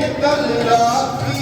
the you.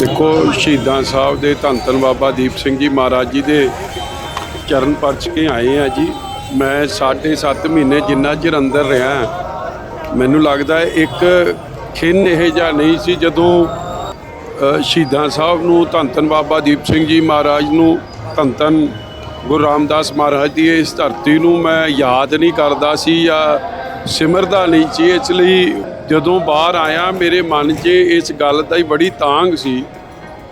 ਦੇਖੋ, ਸ਼ਹੀਦਾਂ ਸਾਹਿਬ ਦੇ ਧੰਨ ਧੰਨ ਬਾਬਾ ਦੀਪ ਸਿੰਘ ਜੀ ਮਹਾਰਾਜ ਜੀ ਦੇ ਚਰਨ ਪਰਚ ਕੇ ਆਏ ਆ ਜੀ। ਮੈਂ ਸਾਢੇ ਸੱਤ ਮਹੀਨੇ ਜਿੰਨਾ ਚਿਰ ਅੰਦਰ ਰਿਹਾ ਮੈਨੂੰ ਲੱਗਦਾ ਇੱਕ ਖਿੰਨ ਇਹ ਜਿਹਾ ਨਹੀਂ ਸੀ ਜਦੋਂ ਸ਼ਹੀਦਾਂ ਸਾਹਿਬ ਨੂੰ ਧੰਨ ਧੰਨ ਬਾਬਾ ਦੀਪ ਸਿੰਘ ਜੀ ਮਹਾਰਾਜ ਨੂੰ ਧੰਨ ਧੰਨ ਗੁਰੂ ਰਾਮਦਾਸ ਮਹਾਰਾਜ ਦੀ ਇਸ ਧਰਤੀ ਨੂੰ ਮੈਂ ਯਾਦ ਨਹੀਂ ਕਰਦਾ ਸੀ ਜਾਂ ਸਿਮਰਦਾ ਨਹੀਂ ਸੀ ਇਸ ਲਈ ਜਦੋਂ ਬਾਹਰ ਆਇਆ, ਮੇਰੇ ਮਨ 'ਚ ਇਸ ਗੱਲ ਦਾ ਹੀ ਬੜੀ ਤਾਂਗ ਸੀ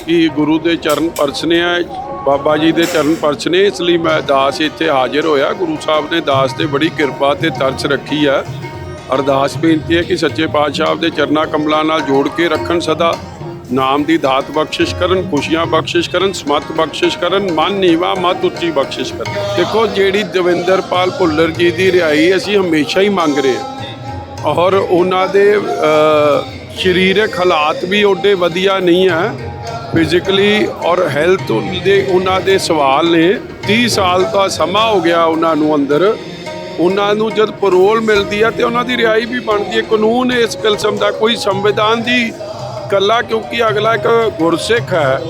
ਕਿ ਗੁਰੂ ਦੇ ਚਰਨ ਪਰਸਨੇ ਆ, ਬਾਬਾ ਜੀ ਦੇ ਚਰਨ ਪਰਸਨੇ ਇਸ ਲਈ ਮੈਂ ਦਾਸ ਇੱਥੇ ਹਾਜ਼ਰ ਹੋਇਆ। ਗੁਰੂ ਸਾਹਿਬ ਨੇ ਦਾਸ ਤੇ ਬੜੀ ਕਿਰਪਾ ਤੇ ਤਰਸ ਰੱਖੀ ਆ। ਅਰਦਾਸ ਬੇਨਤੀ ਹੈ ਕਿ ਸੱਚੇ ਪਾਤਸ਼ਾਹ ਦੇ ਚਰਨਾ ਕਮਲਾਂ ਨਾਲ ਜੋੜ ਕੇ ਰੱਖਣ ਸਦਾ। ਨਾਮ ਦੀ ਦਾਤ ਬਖਸ਼ਿਸ਼ ਕਰਨ, ਖੁਸ਼ੀਆਂ ਬਖਸ਼ਿਸ਼ ਕਰਨ, ਸਮਤ ਬਖਸ਼ਿਸ਼ ਕਰਨ, ਮਨ ਨੀਵਾ, ਮਤ ਉੱਚੀ ਬਖਸ਼ਿਸ਼ ਕਰਨ। ਦੇਖੋ, ਜਿਹੜੀ ਦਵਿੰਦਰਪਾਲ ਭੁੱਲਰ ਜੀ ਦੀ ਰਿਹਾਈ ਅਸੀਂ ਹਮੇਸ਼ਾ ਹੀ ਮੰਗ ਰਹੇ ਹਾਂ। ਔਰ ਉਹਨਾਂ ਦੇ ਸਰੀਰਕ ਹਾਲਾਤ ਵੀ ਓਡੇ ਵਧੀਆ ਨਹੀਂ ਹੈ। ਫਿਜ਼ੀਕਲੀ ਔਰ ਹੈਲਥ ਦੇ ਉਹਨਾਂ ਦੇ ਸਵਾਲ ਨੇ। 30 ਸਾਲ ਦਾ ਸਮਾਂ ਹੋ ਗਿਆ ਉਹਨਾਂ ਨੂੰ ਅੰਦਰ। ਉਹਨਾਂ ਨੂੰ ਜਦ ਪਰੋਲ ਮਿਲਦੀ ਹੈ ਤੇ ਉਹਨਾਂ ਦੀ ਰਿਹਾਈ ਵੀ ਬਣਦੀ ਹੈ। ਕਾਨੂੰਨ ਇਸ ਕਿਸਮ ਦਾ ਕੋਈ ਸੰਵਿਧਾਨ ਦੀ ਕੱਲਾ ਕਿਉਂਕਿ ਅਗਲਾ ਇੱਕ ਗੁਰਸਿੱਖ ਹੈ,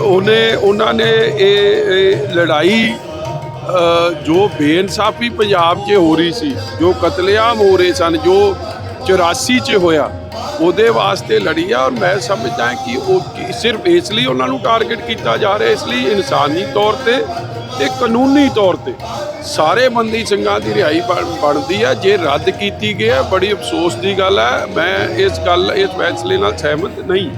ਉਹਨੇ, ਉਹਨਾਂ ਨੇ ਇਹ ਲੜਾਈ ਜੋ ਬੇਇਨਸਾਫੀ ਪੰਜਾਬ 'ਚ ਹੋ ਰਹੀ ਸੀ, ਜੋ ਕਤਲੇਆਮ ਹੋ ਰਹੇ ਸਨ, ਜੋ 84 'ਚ ਹੋਇਆ, ਉਹਦੇ ਵਾਸਤੇ ਲੜੀ ਆ ਔਰ ਮੈਂ ਸਮਝਦਾ ਕਿ ਉਹ ਕਿ ਸਿਰਫ ਇਸ ਲਈ ਉਹਨਾਂ ਨੂੰ ਟਾਰਗੇਟ ਕੀਤਾ ਜਾ ਰਿਹਾ, ਇਸ ਲਈ ਇਨਸਾਨੀ ਤੌਰ ਤੇ ਤੇ ਕਾਨੂੰਨੀ ਤੌਰ ਤੇ ਸਾਰੇ ਬੰਦੀ ਸਿੰਘਾਂ ਦੀ ਰਿਹਾਈ ਬਣ- ਬਣਦੀ ਹੈ ਜੇ ਰੱਦ ਕੀਤੀ ਗਈ ਹੈ ਬੜੀ ਅਫਸੋਸ ਦੀ ਗੱਲ ਹੈ ਮੈਂ ਇਸ ਗੱਲ, ਇਸ ਫੈਸਲੇ ਨਾਲ ਸਹਿਮਤ ਨਹੀਂ।